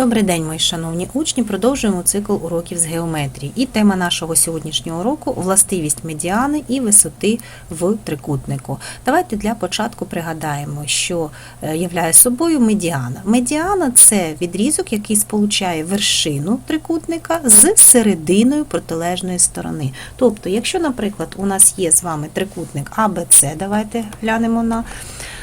Добрий день, мої шановні учні. Продовжуємо цикл уроків з геометрії. І тема нашого сьогоднішнього уроку властивість медіани і висоти в трикутнику. Давайте для початку пригадаємо, що е, являє собою медіана. Медіана це відрізок, який сполучає вершину трикутника з серединою протилежної сторони. Тобто, якщо, наприклад, у нас є з вами трикутник АБЦ, давайте глянемо на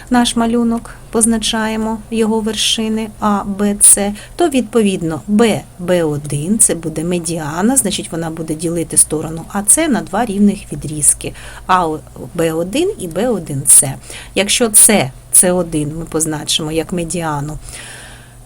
наш малюнок, позначаємо його вершини А, Б, С, то відповідно Б, Б1 це буде медіана, значить вона буде ділити сторону АС на два рівних відрізки А, Б1 і Б1С. Якщо С, С1 ми позначимо як медіану,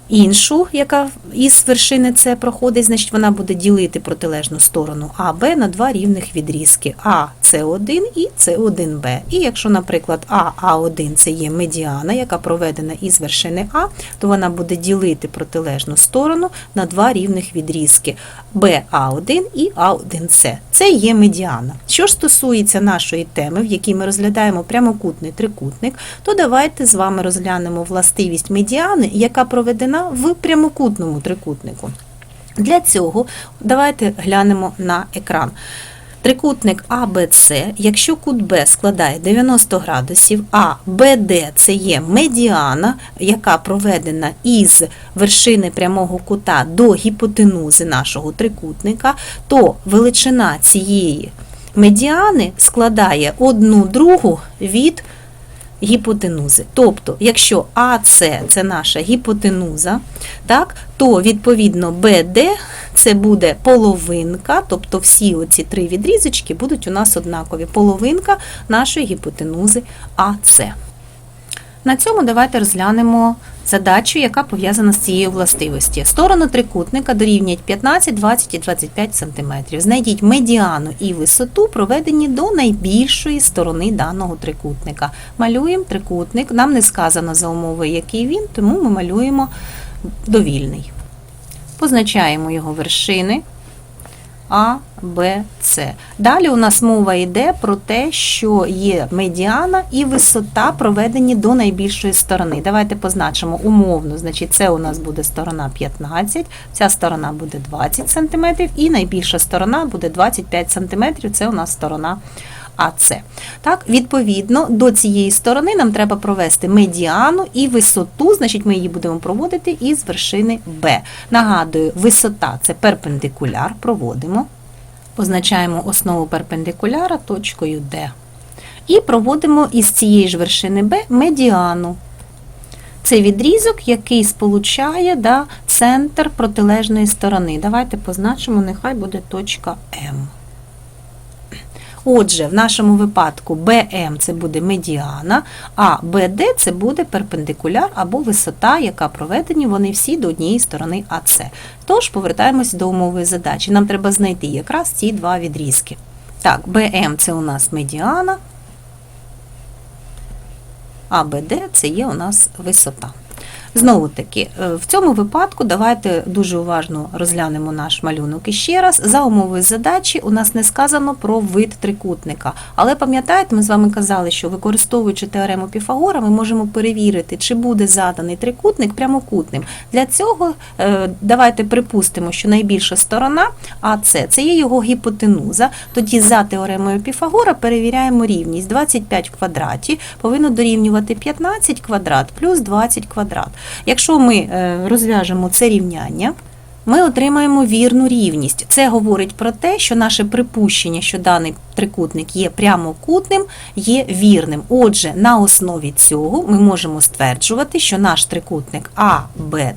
іншу, яка із вершини С проходить, значить вона буде ділити протилежну сторону АБ на два рівних відрізки А С1 і С1Б. І якщо, наприклад, А А1 це є медіана, яка проведена із вершини А, то вона буде ділити протилежну сторону на два рівних відрізки БА1 і А1С. Це є медіана. Що ж стосується нашої теми, в якій ми розглядаємо прямокутний трикутник, то давайте з вами розглянемо властивість медіани, яка проведена в прямокутному трикутнику. Для цього давайте глянемо на екран. Трикутник АБЦ, якщо кут Б складає 90 градусів, а БД це є медіана, яка проведена із вершини прямого кута до гіпотенузи нашого трикутника, то величина цієї медіани складає одну другу від гіпотенузи. Тобто, якщо АС це наша гіпотенуза, так, то відповідно БД це буде половинка, тобто всі оці три відрізочки будуть у нас однакові. Половинка нашої гіпотенузи АС. На цьому давайте розглянемо задачу, яка пов'язана з цією властивості. Сторони трикутника дорівнюють 15, 20 і 25 см. Знайдіть медіану і висоту, проведені до найбільшої сторони даного трикутника. Малюємо трикутник, нам не сказано за умовою, який він, тому ми малюємо довільний. Позначаємо його вершини. А, Б, С. Далі у нас мова йде про те, що є медіана і висота проведені до найбільшої сторони. Давайте позначимо умовно, значить, це у нас буде сторона 15, ця сторона буде 20 см, і найбільша сторона буде 25 см, це у нас сторона АС. Так, відповідно, до цієї сторони нам треба провести медіану і висоту, значить, ми її будемо проводити із вершини Б. Нагадую, висота це перпендикуляр, проводимо. Позначаємо основу перпендикуляра точкою D. І проводимо із цієї ж вершини Б медіану. Це відрізок, який сполучає да, центр протилежної сторони. Давайте позначимо, нехай буде точка М. Отже, в нашому випадку BM це буде медіана, а BD це буде перпендикуляр або висота, яка проведені вони всі до однієї сторони АС. Тож повертаємось до умови задачі. Нам треба знайти якраз ці два відрізки. Так, BM це у нас медіана, а BD це є у нас висота. Знову таки, е, в цьому випадку давайте дуже уважно розглянемо наш малюнок іще раз. За умовою задачі у нас не сказано про вид трикутника. Але пам'ятаєте, ми з вами казали, що використовуючи теорему Піфагора, ми можемо перевірити, чи буде заданий трикутник прямокутним. Для цього е, давайте припустимо, що найбільша сторона АС це є його гіпотенуза. Тоді за теоремою Піфагора перевіряємо рівність 25 в квадраті повинно дорівнювати 15 квадрат плюс 20 квадрат. Якщо ми е, розв'яжемо це рівняння, ми отримаємо вірну рівність. Це говорить про те, що наше припущення, що даний трикутник є прямокутним, є вірним. Отже, на основі цього ми можемо стверджувати, що наш трикутник А, Б,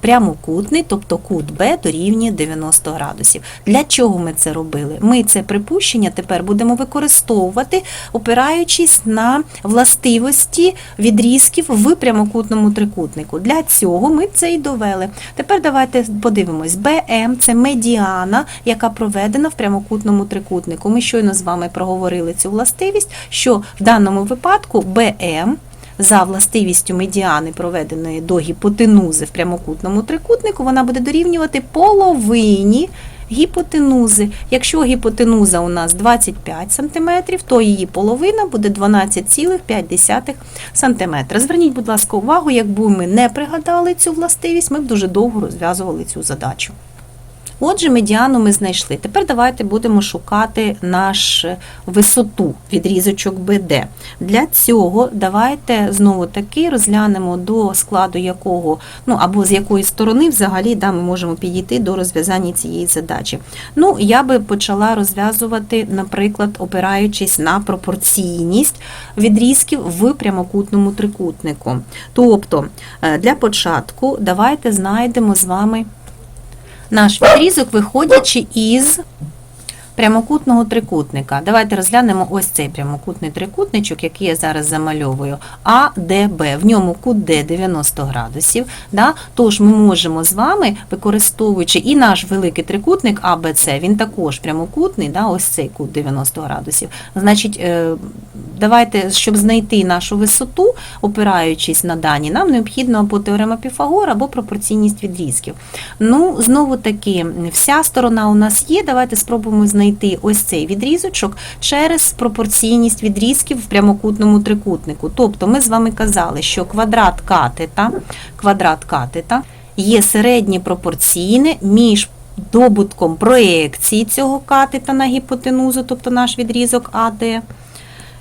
прямокутний, тобто кут Б дорівнює 90 градусів. Для чого ми це робили? Ми це припущення тепер будемо використовувати, опираючись на властивості відрізків в прямокутному трикутнику. Для цього ми це і довели. Тепер давайте подивимось. БМ це медіана, яка проведена в прямокутному трикутнику. Ми щойно з вами проговорили цю властивість, що в даному випадку БМ за властивістю медіани, проведеної до гіпотенузи в прямокутному трикутнику, вона буде дорівнювати половині гіпотенузи. Якщо гіпотенуза у нас 25 см, то її половина буде 12,5 см. Зверніть, будь ласка, увагу, якби ми не пригадали цю властивість, ми б дуже довго розв'язували цю задачу. Отже, медіану ми знайшли. Тепер давайте будемо шукати наш висоту відрізочок БД. Для цього давайте знову таки розглянемо до складу якого, ну або з якої сторони взагалі да, ми можемо підійти до розв'язання цієї задачі. Ну, я би почала розв'язувати, наприклад, опираючись на пропорційність відрізків в прямокутному трикутнику. Тобто, е, для початку давайте знайдемо з вами наш відрізок, виходячи із прямокутного трикутника. Давайте розглянемо ось цей прямокутний трикутничок, який я зараз замальовую. АДБ. В ньому кут Д 90 градусів. Да? Тож ми можемо з вами, використовуючи і наш великий трикутник АБЦ, він також прямокутний, да? ось цей кут 90 градусів. Значить, е, давайте, щоб знайти нашу висоту, опираючись на дані, нам необхідно або теорема Піфагора, або пропорційність відрізків. Ну, знову таки, вся сторона у нас є. Давайте спробуємо знайти ось цей відрізочок через пропорційність відрізків в прямокутному трикутнику. Тобто ми з вами казали, що квадрат катета, квадрат катета є середнє пропорційне між добутком проекції цього катета на гіпотенузу, тобто наш відрізок АД,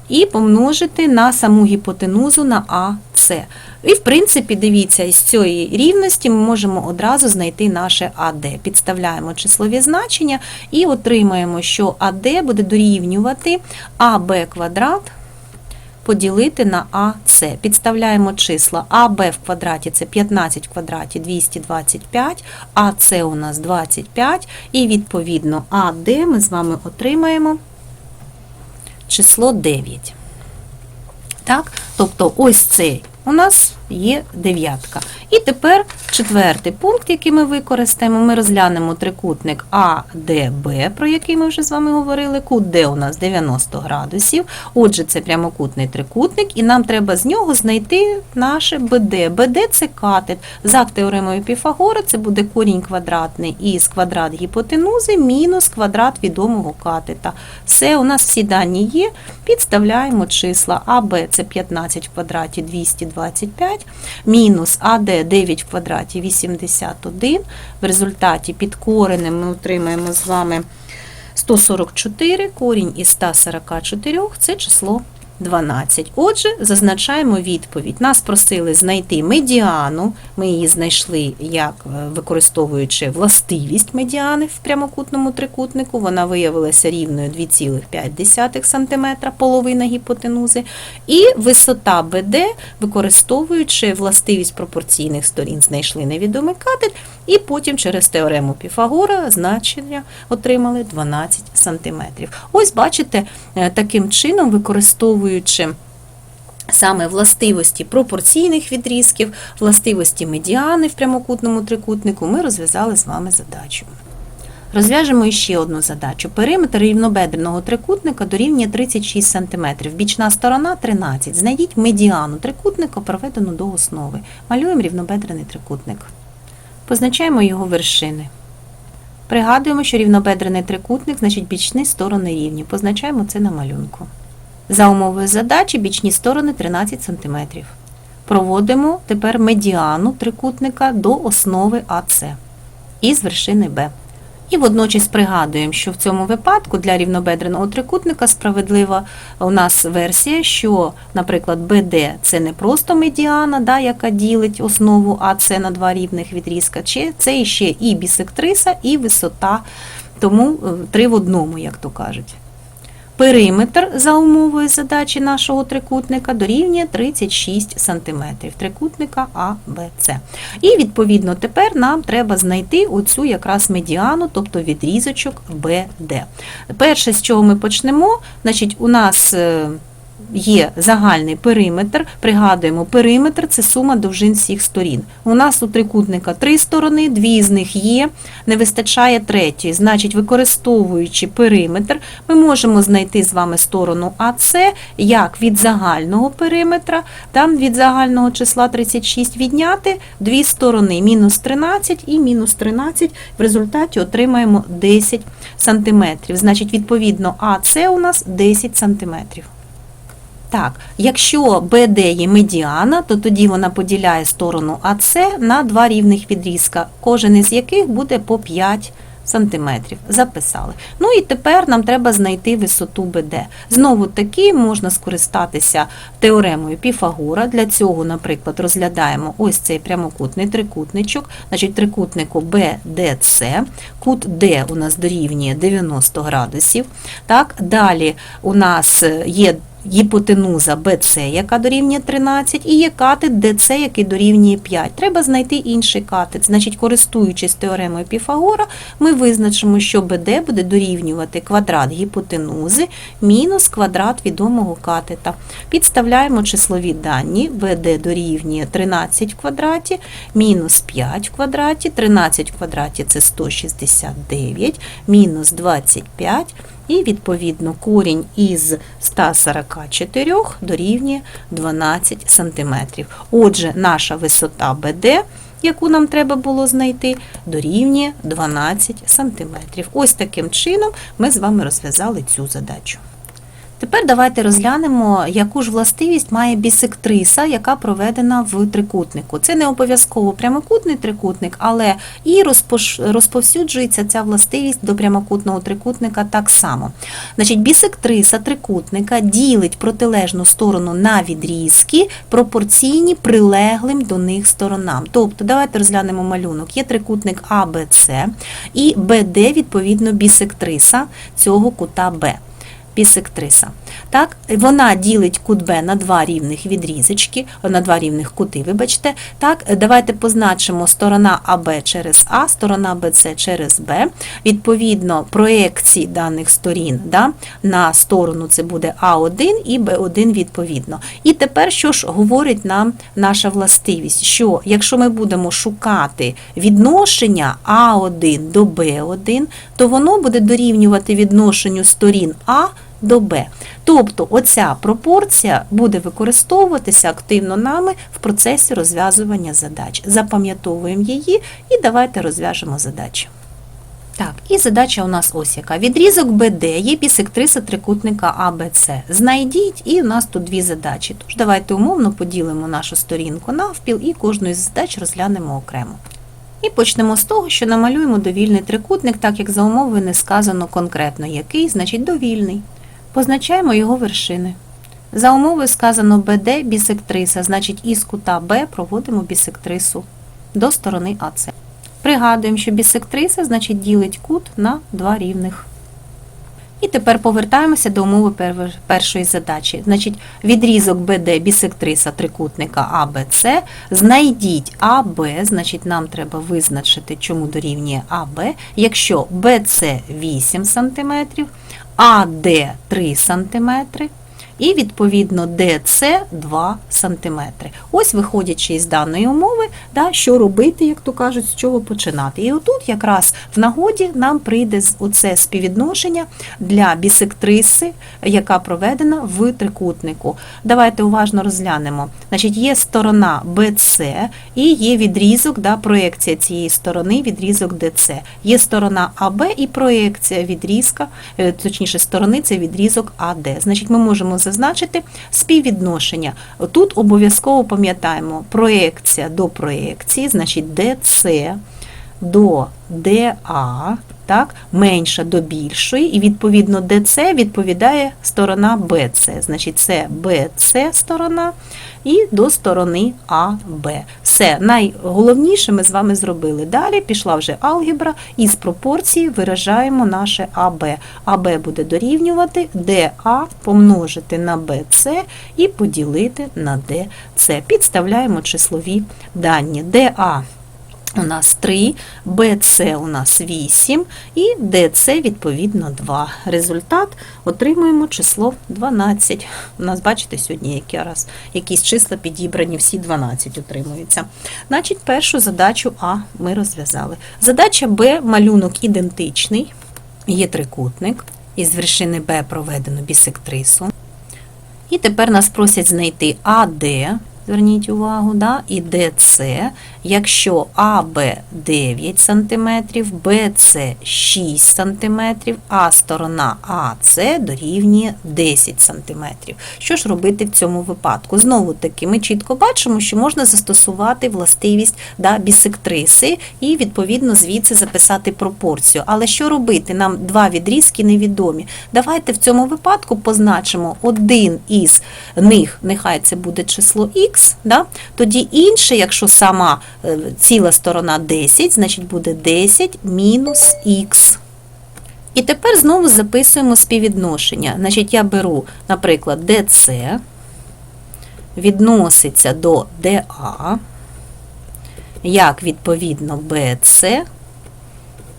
і помножити на саму гіпотенузу на АС. І, в принципі, дивіться, із цієї рівності ми можемо одразу знайти наше АД. Підставляємо числові значення і отримаємо, що АД буде дорівнювати АБ квадрат поділити на АС. Підставляємо числа АБ в квадраті це 15 в квадраті 225, АС у нас 25, і відповідно АД ми з вами отримаємо число 9. Так? Тобто ось цей у нас є дев'ятка. І тепер четвертий пункт, який ми використаємо, ми розглянемо трикутник АДБ, про який ми вже з вами говорили. Кут Д у нас 90 градусів. Отже, це прямокутний трикутник, і нам треба з нього знайти наше БД. БД це катет. За теоремою Піфагора це буде корінь квадратний із квадрат гіпотенузи мінус квадрат відомого катета. Все, у нас всі дані є. Підставляємо числа. АБ це 15 в квадраті 225, мінус АД 9 в квадраті 81. В результаті під коренем ми отримаємо з вами 144, корінь із 144 це число 12. Отже, зазначаємо відповідь. Нас просили знайти медіану. Ми її знайшли, як е, використовуючи властивість медіани в прямокутному трикутнику. Вона виявилася рівною 2,5 см, половина гіпотенузи. І висота БД, використовуючи властивість пропорційних сторін, знайшли невідомий катет, і потім через теорему Піфагора значення отримали 12 см. Ось бачите, е, таким чином використовуючи Саме властивості пропорційних відрізків, властивості медіани в прямокутному трикутнику ми розв'язали з вами задачу. Розв'яжемо ще одну задачу. Периметр рівнобедреного трикутника дорівнює 36 см, бічна сторона 13 Знайдіть медіану трикутника, проведену до основи. Малюємо рівнобедрений трикутник. Позначаємо його вершини. Пригадуємо, що рівнобедрений трикутник, значить бічні сторони рівні. Позначаємо це на малюнку. За умовою задачі бічні сторони 13 см. Проводимо тепер медіану трикутника до основи АС із вершини Б. І водночас пригадуємо, що в цьому випадку для рівнобедреного трикутника справедлива у нас версія, що, наприклад, БД це не просто медіана, да, яка ділить основу АС на два рівних відрізка, чи це ще і бісектриса, і висота, тому три в одному, як то кажуть. Периметр за умовою задачі нашого трикутника дорівнює 36 см трикутника АВС. І відповідно тепер нам треба знайти оцю якраз медіану, тобто відрізочок БД. Перше, з чого ми почнемо, значить, у нас е, є загальний периметр. Пригадуємо, периметр це сума довжин всіх сторін. У нас у трикутника три сторони, дві з них є, не вистачає третьої. Значить, використовуючи периметр, ми можемо знайти з вами сторону АС як від загального периметра, там від загального числа 36 відняти дві сторони мінус 13 і мінус 13. В результаті отримаємо 10 см. Значить, відповідно, АС у нас 10 см. Так, якщо БД є медіана, то тоді вона поділяє сторону АС на два рівних відрізка, кожен із яких буде по 5 сантиметрів. Записали. Ну і тепер нам треба знайти висоту БД. Знову таки можна скористатися теоремою Піфагора. Для цього, наприклад, розглядаємо ось цей прямокутний трикутничок, значить трикутнику BDC, кут D у нас дорівнює 90 градусів. Так, далі у нас є гіпотенуза BC, яка дорівнює 13, і є катет DC, який дорівнює 5. Треба знайти інший катет. Значить, користуючись теоремою Піфагора, ми визначимо, що BD буде дорівнювати квадрат гіпотенузи мінус квадрат відомого катета. Підставляємо числові дані. BD дорівнює 13 в квадраті, мінус 5 в квадраті, 13 в квадраті це 169, мінус 25. І, відповідно, корінь із 144 дорівнює 12 см. Отже, наша висота БД, яку нам треба було знайти, дорівнює 12 см. Ось таким чином ми з вами розв'язали цю задачу. Тепер давайте розглянемо, яку ж властивість має бісектриса, яка проведена в трикутнику. Це не обов'язково прямокутний трикутник, але і розповсюджується ця властивість до прямокутного трикутника так само. Значить, бісектриса трикутника ділить протилежну сторону на відрізки, пропорційні прилеглим до них сторонам. Тобто, давайте розглянемо малюнок. Є трикутник АБЦ і БД, відповідно, бісектриса цього кута Б бісектриса. Так, вона ділить кут Б на два рівних відрізочки, на два рівних кути, вибачте. Так, давайте позначимо сторона АБ через А, сторона БЦ через Б. Відповідно, проекції даних сторін да, на сторону це буде А1 і Б1 відповідно. І тепер що ж говорить нам наша властивість? Що якщо ми будемо шукати відношення А1 до Б1, то воно буде дорівнювати відношенню сторін А до Б. Тобто оця пропорція буде використовуватися активно нами в процесі розв'язування задач. Запам'ятовуємо її і давайте розв'яжемо задачу. Так, і задача у нас ось яка. Відрізок БД є бісектриса трикутника АБЦ. Знайдіть, і у нас тут дві задачі. Тож давайте умовно поділимо нашу сторінку навпіл і кожну із задач розглянемо окремо. І почнемо з того, що намалюємо довільний трикутник, так як за умовою не сказано конкретно який, значить довільний. Позначаємо його вершини. За умовою сказано БД бісектриса, значить із кута Б проводимо бісектрису до сторони АЦ. Пригадуємо, що бісектриса значить ділить кут на два рівних. І тепер повертаємося до умови першої задачі. Значить, відрізок БД бісектриса трикутника АБЦ. Знайдіть АБ, значить, нам треба визначити, чому дорівнює АБ. Якщо БЦ 8 см, АД 3 см, і відповідно ДЦ 2 см. Ось виходячи із даної умови, да, що робити, як то кажуть, з чого починати. І отут якраз в нагоді нам прийде оце співвідношення для бісектриси, яка проведена в трикутнику. Давайте уважно розглянемо. Значить, є сторона BC і є відрізок, да, проекція цієї сторони, відрізок DC. Є сторона АБ і проекція відрізка, е, точніше сторони це відрізок АД. Значить, ми можемо зазначити співвідношення. Тут обов'язково пам'ятаємо проекція до проекції, значить DC до DA, так, менша до більшої, і відповідно DC відповідає сторона BC. Значить, це BC сторона і до сторони АБ. Все, найголовніше ми з вами зробили. Далі пішла вже алгебра, і з пропорції виражаємо наше АБ. АБ буде дорівнювати ДА помножити на БЦ і поділити на ДЦ. Підставляємо числові дані. DA у нас 3, BC у нас 8 і DC відповідно 2. Результат отримуємо число 12. У нас, бачите, сьогодні які раз, якісь числа підібрані, всі 12 отримуються. Значить, першу задачу А ми розв'язали. Задача Б, малюнок ідентичний. Є трикутник. Із вершини Б проведено бісектрису. І тепер нас просять знайти АД, зверніть увагу, да, і ДЦ, якщо АБ 9 см, БЦ 6 см, а сторона АЦ дорівнює 10 см. Що ж робити в цьому випадку? Знову таки, ми чітко бачимо, що можна застосувати властивість да, бісектриси і, відповідно, звідси записати пропорцію. Але що робити? Нам два відрізки невідомі. Давайте в цьому випадку позначимо один із них, нехай це буде число х, да? тоді інше, якщо сама е, ціла сторона 10, значить буде 10 мінус х. І тепер знову записуємо співвідношення. Значить, я беру, наприклад, DC відноситься до DA, як відповідно BC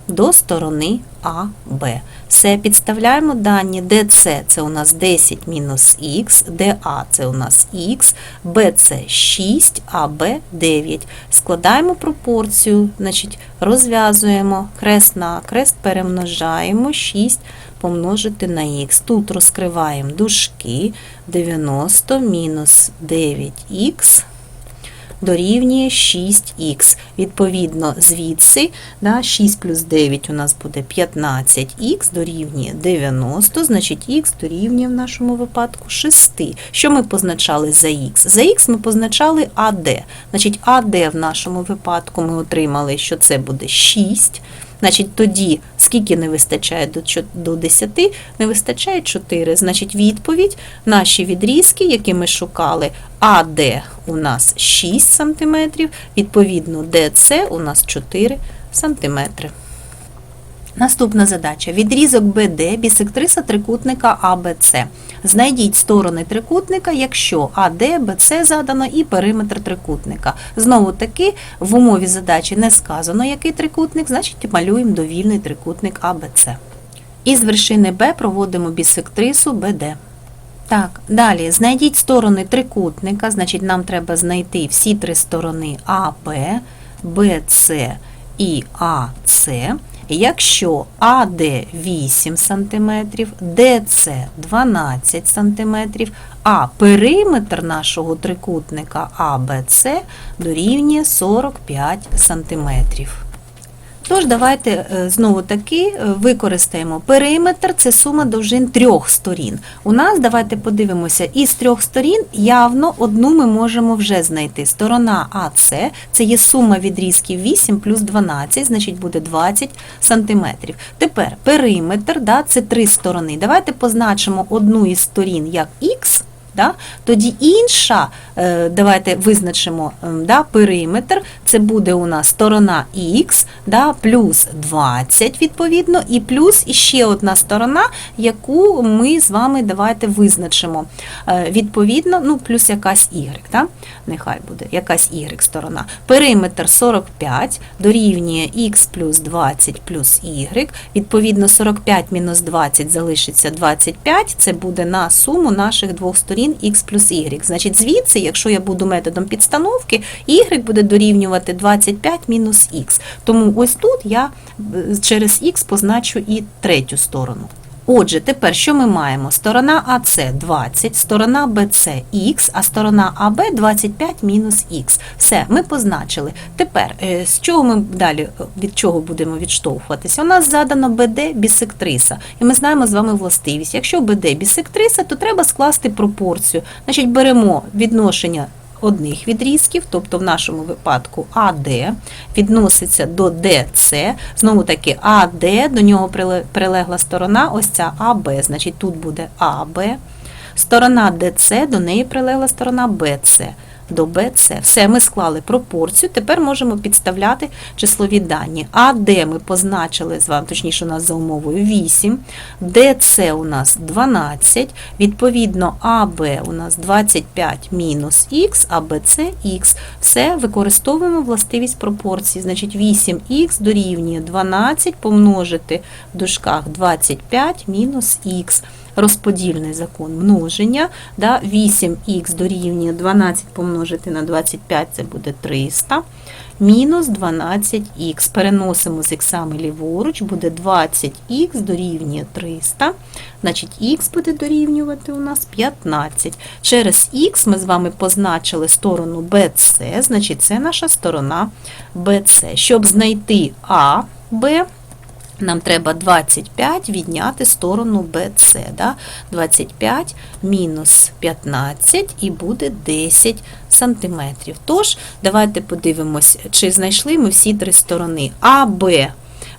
до сторони АБ. Все, підставляємо дані. DC це у нас 10 мінус х, DA це у нас х, BC 6, АБ 9. Складаємо пропорцію, значить, розв'язуємо хрест на хрест, перемножаємо 6 помножити на х. Тут розкриваємо дужки 90 мінус 9х дорівнює 6х. Відповідно, звідси да, 6 плюс 9 у нас буде 15х дорівнює 90, значить х дорівнює в нашому випадку 6. Що ми позначали за х? За х ми позначали АД. Значить, АД в нашому випадку ми отримали, що це буде 6. Значить, тоді, скільки не вистачає до чо- 10, не вистачає 4. Значить, відповідь, наші відрізки, які ми шукали, АД у нас 6 см, відповідно, ДЦ у нас 4 см. Наступна задача. Відрізок БД бісектриса трикутника АБЦ. Знайдіть сторони трикутника, якщо АД, БЦ задано і периметр трикутника. Знову таки, в умові задачі не сказано, який трикутник, значить малюємо довільний трикутник АБЦ. Із вершини Б проводимо бісектрису БД. Так, далі знайдіть сторони трикутника, значить нам треба знайти всі три сторони АБ, БЦ і АЦ. Якщо АД 8 см, ДЦ 12 см, а периметр нашого трикутника АБЦ дорівнює 45 см. Тож, давайте е, знову таки е, використаємо периметр, це сума довжин трьох сторін. У нас, давайте подивимося, із трьох сторін явно одну ми можемо вже знайти. Сторона АС це є сума відрізків 8 плюс 12, значить буде 20 см. Тепер периметр, да, це три сторони. Давайте позначимо одну із сторін як Х. Да? Тоді інша, е, давайте визначимо ем, да, периметр, це буде у нас сторона Х, да, плюс 20, відповідно, і плюс іще одна сторона, яку ми з вами давайте визначимо. Е, Відповідно, ну, плюс якась Y, да? нехай буде якась Y сторона. Периметр 45 дорівнює Х плюс 20 плюс Y. Відповідно, 45 мінус 20 залишиться 25, це буде на суму наших двох сторін х плюс y. Значить, звідси, якщо я буду методом підстановки, y буде дорівнювати 25 мінус х. Тому ось тут я е, через х позначу і третю сторону. Отже, тепер що ми маємо? Сторона АС 20, сторона БЦ х, а сторона АБ 25 мінус х. Все, ми позначили. Тепер, е, з чого ми далі е, від чого будемо відштовхуватися? У нас задано БД бісектриса, і ми знаємо з вами властивість. Якщо БД бісектриса, то треба скласти пропорцію. Значить, беремо відношення одних відрізків, тобто в нашому випадку АД відноситься до ДЦ. Знову таки АД, до нього прилегла сторона, ось ця АБ, значить тут буде АБ. Сторона ДЦ, до неї прилегла сторона БЦ. До BC. Все, ми склали пропорцію, тепер можемо підставляти числові дані. А де ми позначили з вами, точніше, у нас за умовою 8, ДЦ у нас 12, відповідно, АБ у нас 25 мінус х, а БЦ х. Все, використовуємо властивість пропорції. Значить, 8х дорівнює 12 помножити в дужках 25 мінус х. Розподільний закон множення. Да, 8х дорівнює 12 помножити на 25, це буде 300. Мінус 12х. Переносимо з іксами ліворуч, буде 20х дорівнює 300. Значить, х буде дорівнювати у нас 15. Через х ми з вами позначили сторону BC, значить, це наша сторона BC. Щоб знайти А, Б, нам треба 25 відняти сторону BC. Да? 25 мінус 15 і буде 10 сантиметрів. Тож, давайте подивимось, чи знайшли ми всі три сторони. АБ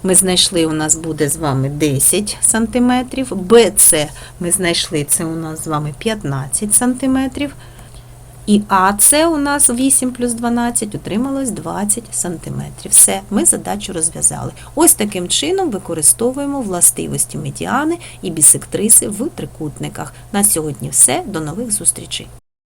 ми знайшли, у нас буде з вами 10 сантиметрів. БЦ ми знайшли, це у нас з вами 15 сантиметрів. І АЦ у нас 8 плюс 12 отрималось 20 см. Все, ми задачу розв'язали. Ось таким чином використовуємо властивості медіани і бісектриси в трикутниках. На сьогодні все. До нових зустрічей.